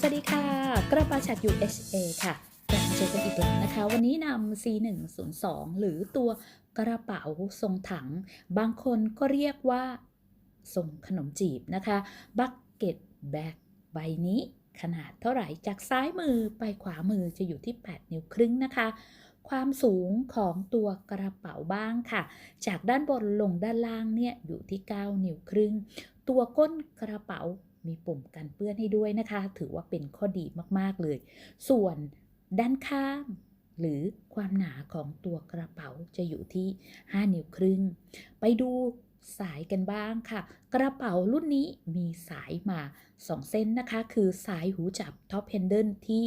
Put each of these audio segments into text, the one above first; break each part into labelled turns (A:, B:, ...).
A: สวัสดีค่ะ กระปาจาก USA ค่ะกลับมาเจอกันอีกแล้วนะคะ วันนี้นำ C102 หรือตัวกระเป๋าทรงถัง บางคนก็เรียกว่าทรงขนมจีบนะคะบักเก็ตแบกใบนี้ขนาดเท่าไหร่จากซ้ายมือไปขวามือจะอยู่ที่ 8 นิ้วครึ่งนะคะ ความสูงของตัวกระเป๋าบ้างค่ะ จากด้านบนลงด้านล่างเนี่ยอยู่ที่ 9 นิ้วครึ่ง ตัวก้นกระเป๋า มีปุ่มกันเปื้อนให้ด้วยนะคะ ถือว่าเป็นข้อดีมากๆเลย ส่วนด้านข้างหรือความหนาของตัวกระเป๋าจะอยู่ที่ 5 นิ้วครึ่ง ไปดูสายกันบ้างค่ะ กระเป๋ารุ่นนี้มีสายมา 2 เส้นนะคะ คือสายหูจับท็อปเ n นเดิลที่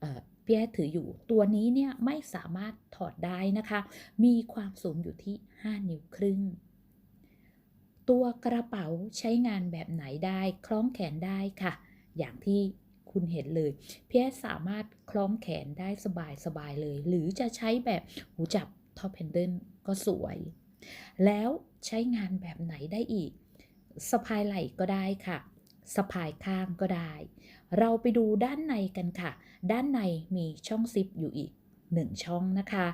A: เอ่อพี่แอถืออยู่ ตัวนี้เนี่ยไม่สามารถถอดได้นะคะ มีความสูงอยู่ที่ 5 นิ้วครึ่ง ตัวกระเป๋าใช้งานแบบไหนได้คล้องแขนได้ค่ะ อย่างที่คุณเห็นเลยพี่แอสามารถคล้องแขนได้สบายๆเลย หรือจะใช้แบบหูจับท็อป n นเดิลก็สวย แล้วใช้งานแบบไหนได้อีกสะพายไหล่ก็ได้ค่ะสะพายข้างก็ได้ เราไปดูด้านในกันค่ะ ด้านในมีช่องซิปอยู่อีกหนึ่งช่องนะคะ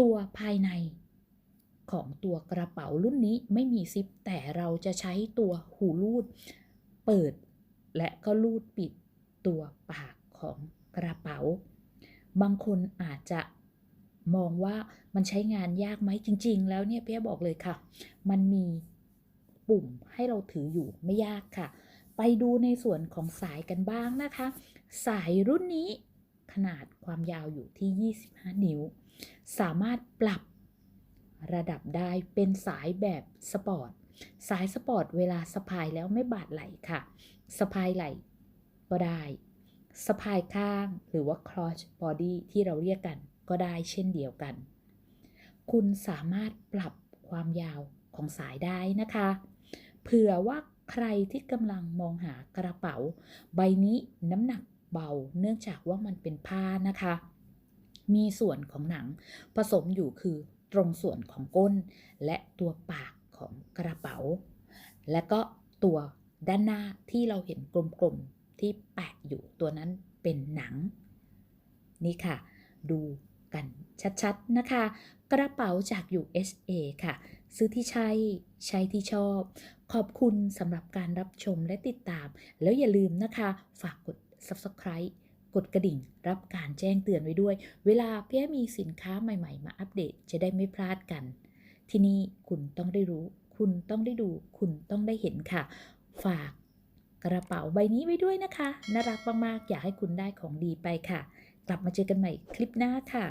A: ตัวภายใน ของตัวกระเป๋ารุ่นนี้ไม่มีซิป แต่เราจะใช้ตัวหูรูด เปิด และก็รูดปิดตัวปากของกระเป๋า บางคนอาจจะมองว่ามันใช้งานยากไหมจริง ๆ แล้วเนี่ยพี่บอกเลยค่ะ มันมีปุ่มให้เราถืออยู่ไม่ยากค่ะ ไปดูในส่วนของสายกันบ้างนะคะ สายรุ่นนี้ขนาดความยาวอยู่ที่ 25 นิ้ว สามารถปรับ ระดับได้เป็นสายแบบสปอร์ต สายสปอร์ตเวลาสะพายแล้วไม่บาดไหล่ค่ะสะพายไหล่ก็ได้สะพายข้างหรือว่า cross body ที่เราเรียกกันก็ได้เช่นเดียวกัน คุณสามารถปรับความยาวของสายได้นะคะ เผื่อว่าใครที่กำลังมองหากระเป๋า ใบนี้น้ำหนักเบาเนื่องจากว่ามันเป็นผ้านะคะ มีส่วนของหนังผสมอยู่คือ ตรงส่วนของก้น และตัวปากของกระเป๋า และก็ตัวด้านหน้าที่เราเห็นกลมๆที่แปะอยู่ตัวนั้นเป็นหนัง นี่ค่ะ ดูกันชัดๆนะคะ กระเป๋าจาก USA ค่ะ ซื้อที่ใช่ใช้ที่ชอบ ขอบคุณสำหรับการรับชมและติดตาม แล้วอย่าลืมนะคะ ฝากกด Subscribe กดกระดิ่งรับการแจ้งเตือนไว้ด้วย เวลาเพี่มีสินค้าใหม่ๆ มาอัปเดตจะได้ไม่พลาดกัน ที่นี่คุณต้องได้รู้ คุณต้องได้ดู คุณต้องได้เห็นค่ะ ฝากกระเป๋าใบนี้ไว้ด้วยนะคะ น่ารักมากๆ อยากให้คุณได้ของดีไปค่ะ กลับมาเจอกันใหม่คลิปหน้าค่ะ